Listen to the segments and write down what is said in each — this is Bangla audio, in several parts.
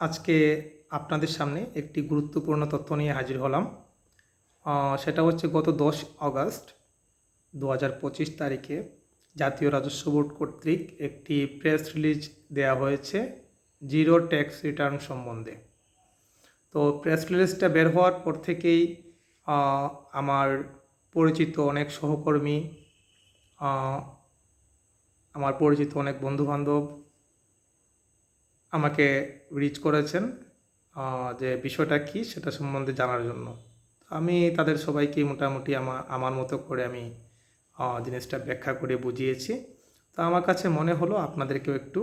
আজকে আপনাদের সামনে একটি গুরুত্বপূর্ণ তথ্য নিয়ে হাজির হলাম। সেটা হচ্ছে গত দশ আগস্ট দু হাজার পঁচিশ তারিখে জাতীয় রাজস্ব বোর্ড কর্তৃক একটি প্রেস রিলিজ দেওয়া হয়েছে জিরো ট্যাক্স রিটার্ন সম্বন্ধে। তো প্রেস রিলিজটা বের হওয়ার পর থেকেই আমার পরিচিত অনেক সহকর্মী আমার পরিচিত অনেক বন্ধুবান্ধব আমাকে রিচ করেছেন যে বিষয়টা কি সেটা সম্বন্ধে জানার জন্য। আমি তাদের সবাইকে মোটামুটি আমার আমার মতো করে আমি জিনিসটা ব্যাখ্যা করে বুঝিয়েছি। তো আমার কাছে মনে হলো আপনাদেরকেও একটু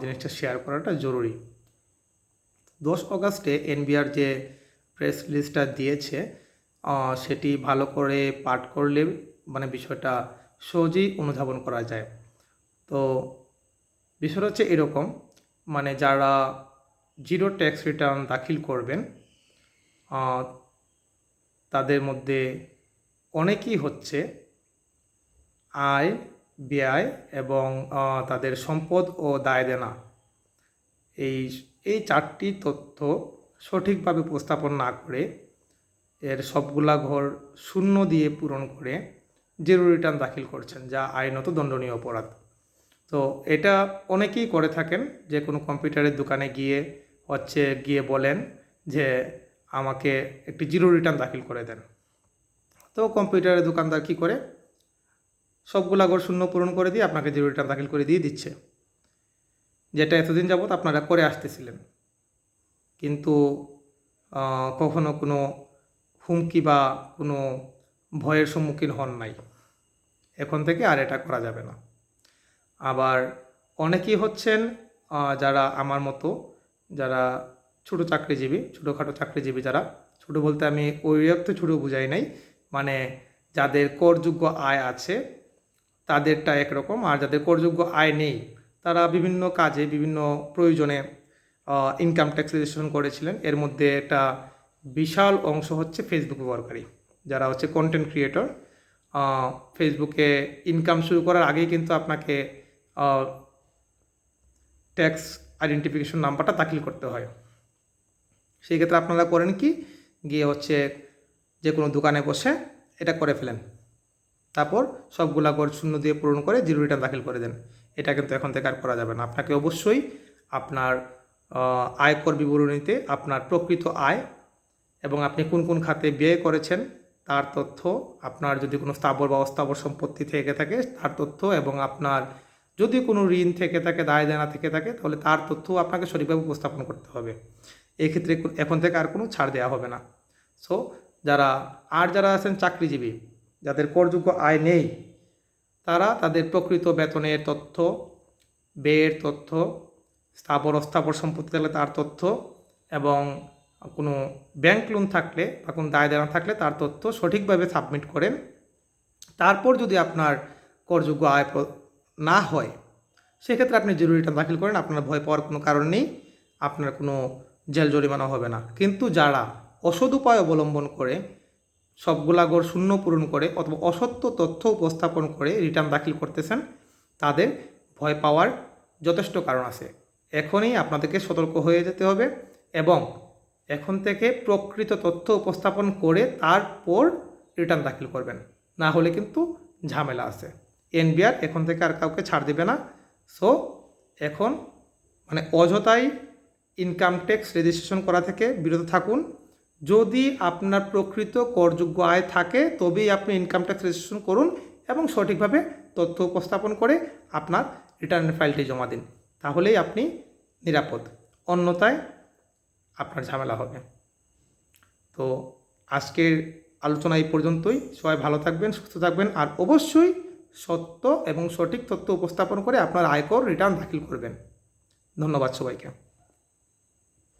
জিনিসটা শেয়ার করাটা জরুরি। দশ অগাস্টে এনবিআর যে প্রেস রিলিজটা দিয়েছে সেটি ভালো করে পাঠ করলে মানে বিষয়টা সহজেই অনুধাবন করা যায়। তো বিষয়টা হচ্ছে এরকম মানে যারা জিরো ট্যাক্স রিটার্ন দাখিল করবেন তাদের মধ্যে অনেকেই হচ্ছে আয়, ব্যয় এবং তাদের সম্পদ ও দায় দেনা। এই এই চারটি তথ্য সঠিকভাবে উপস্থাপন না করে এর সবগুলা ঘর শূন্য দিয়ে পূরণ করে জিরো রিটার্ন দাখিল করছেন, যা আইনত দণ্ডনীয় অপরাধ। তো এটা অনেকেই করে থাকেন যে কোনো কম্পিউটারের দোকানে গিয়ে হচ্ছে গিয়ে বলেন যে আমাকে একটি জিরো রিটার্ন দাখিল করে দেন। তো কম্পিউটারের দোকানদার কি করে? সবগুলো ঘর শূন্য পূরণ করে দিয়ে আপনাকে জিরো রিটার্ন দাখিল করে দিয়ে দিচ্ছে। যেটা এতদিন যাবৎ আপনারা করে আসতেছিলেন। কিন্তু কখনো কোনো হুমকি বা কোনো ভয়ের সম্মুখীন হন নাই। এখন থেকে আর এটা করা যাবে না। আবার অনেকেই হচ্ছেন যারা আমার মতো, যারা ছোটো চাকরিজীবী, ছোটোখাটো চাকরিজীবী যারা। ছোটো বলতে আমি ওই অর্থে ছোটো বুঝাই নাই মানে যাদের করযোগ্য আয় আছে, তাদেরটা একরকম, আর যাদের করযোগ্য আয় নেই, তারা বিভিন্ন কাজে, বিভিন্ন প্রয়োজনে ইনকাম ট্যাক্স রেজিস্ট্রেশন করেছিলেন। এর মধ্যে একটা বিশাল অংশ হচ্ছে ফেসবুক ব্যবহারকারী, যারা হচ্ছে কন্টেন্ট ক্রিয়েটর ফেসবুকে ইনকাম শুরু করার আগেই কিন্তু আপনাকে ট্যাক্স আইডেন্টিফিকেশন নাম্বারটা দাখিল করতে হয়। সেই ক্ষেত্রে আপনারা করেন কি? গিয়ে হচ্ছে যে কোনো দোকানে বসে এটা করে ফেলেন। তারপর সবগুলা গড় শূন্য দিয়ে পূরণ করে জিরো রিটার্ন দাখিল করে দেন। এটা কিন্তু এখন থেকে আর করা যাবে না। আপনাকে অবশ্যই আপনার আয়কর বিবরণীতে আপনার প্রকৃত আয় এবং আপনি কোন কোন খাতে ব্যয় করেছেন তার তথ্য, আপনার যদি কোনো স্থাবর বা অস্থাবর সম্পত্তি থেকে থাকে তার তথ্য এবং আপনার যদি কোনো ঋণ থেকে থাকে, দায় দেনা থেকে থাকে, তাহলে তার তথ্য আপনাকে সঠিকভাবে উপস্থাপন করতে হবে। এক্ষেত্রে এখন থেকে আর কোনো ছাড় দেওয়া হবে না। সো যারা, আর যারা আছেন চাকরিজীবী, যাদের করযোগ্য আয় নেই, তারা তাদের প্রকৃত বেতনের তথ্য, ব্যয়ের তথ্য, স্থাবর অস্থাবর সম্পত্তি থাকলে তার তথ্য এবং কোনো ব্যাংক লোন থাকলে বা কোনো দায় দেনা থাকলে তার তথ্য সঠিকভাবে সাবমিট করেন। তারপর যদি আপনার করযোগ্য আয় না হয়, সেক্ষেত্রে আপনি জিরো রিটার্ন দাখিল করেন, আপনার ভয় পাওয়ার কোনো কারণ নেই, আপনার কোনো জেল জরিমানা হবে না। কিন্তু যারা অসৎ উপায় অবলম্বন করে সবগুলা গড় শূন্য পূরণ করে অথবা অসত্য তথ্য উপস্থাপন করে রিটার্ন দাখিল করতেছেন, তাদের ভয় পাওয়ার যথেষ্ট কারণ আছে। এখনই আপনাদেরকে সতর্ক হয়ে যেতে হবে এবং এখন থেকে প্রকৃত তথ্য উপস্থাপন করে তারপর রিটার্ন দাখিল করবেন। না হলে কিন্তু ঝামেলা আছে। এনবিআর এখন থেকে আর কাউকে ছাড় দেবে না। সো এখন মানে অযথাই ইনকাম ট্যাক্স রেজিস্ট্রেশন করা থেকে বিরত থাকুন। যদি আপনার প্রকৃত করযোগ্য আয় থাকে, তবেই আপনি ইনকাম ট্যাক্স রেজিস্ট্রেশন করুন এবং সঠিকভাবে তথ্য উপস্থাপন করে আপনার রিটার্ন ফাইলটি জমা দিন। তাহলেই আপনি নিরাপদ। অন্যথায় আপনার ঝামেলা হবে। তো আজকের আলোচনা এই পর্যন্তই। সবাই ভালো থাকবেন, সুস্থ থাকবেন, আর অবশ্যই সত্য এবং সঠিক তথ্য উপস্থাপন করে আপনার আয়কর রিটার্ন দাখিল করবেন। ধন্যবাদ সবাইকে।